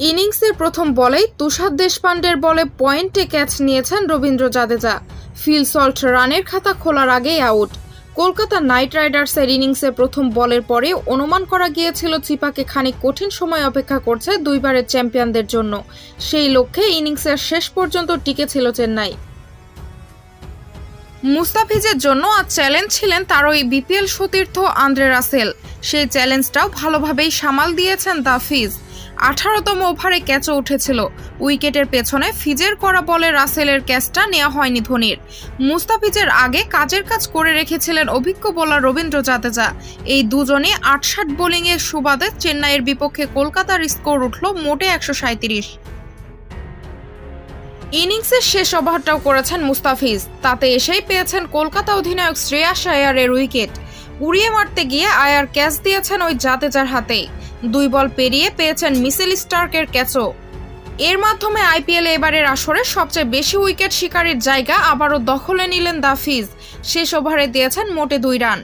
ইনিংসের প্রথম বলেই তুষার দেশপান্ডের বলে পয়েন্টে ক্যাচ নিয়েছেন রবীন্দ্র জাদেজা। ফিল সল্ট রানের খাতা খোলার আগেই আউট। কলকাতা নাইট রাইডার্সের ইনিংসের প্রথম বলের পরে অনুমান করা গিয়েছিল চিপাকে খানিক কঠিন সময় অপেক্ষা করছে দুইবারের চ্যাম্পিয়নদের জন্য। সেই লক্ষ্যে ইনিংসের শেষ পর্যন্ত টিকেছিল চেন্নাই। মুস্তাফিজের জন্য আজ চ্যালেঞ্জ ছিলেন তার ওই বিপিএল সতীর্থ আন্দ্রে রাসেল। সেই চ্যালেঞ্জটাও ভালোভাবেই সামাল দিয়েছেন দা ফিজ আঠারোতম ওভারে ক্যাচও উঠেছিল। উইকেটের পেছনে ফিজের করা বলে রাসেলের ক্যাচটা নেওয়া হয়নি ধোনির। মুস্তাফিজের আগে কাজের কাজ করে রেখেছিলেন অভিজ্ঞ বোলার রবীন্দ্র জাদেজা। এই দুজনে আটষাট বোলিংয়ের সুবাদে চেন্নাইয়ের বিপক্ষে কলকাতার স্কোর উঠল মোটে একশো সাঁত্রিশ ইনিংসের শেষ ওভারটাও করেছেন মুস্তাফিজ। তাতে এসেই পেয়েছেন কলকাতা অধিনায়ক শ্রেয়াস আয়ারের উইকেট। উড়িয়ে মারতে গিয়ে আয়ার ক্যাচ দিয়েছেন ওই জাতেজার হাতে। দুই বল পেরিয়ে পেয়েছেন মিসেল স্টার্কের ক্যাচও। এর মাধ্যমে আইপিএল এবারের আসরে সবচেয়ে বেশি উইকেট শিকারের জায়গা আবারও দখলে নিলেন দাফিজ। শেষ ওভারে দিয়েছেন মোটে দুই রান।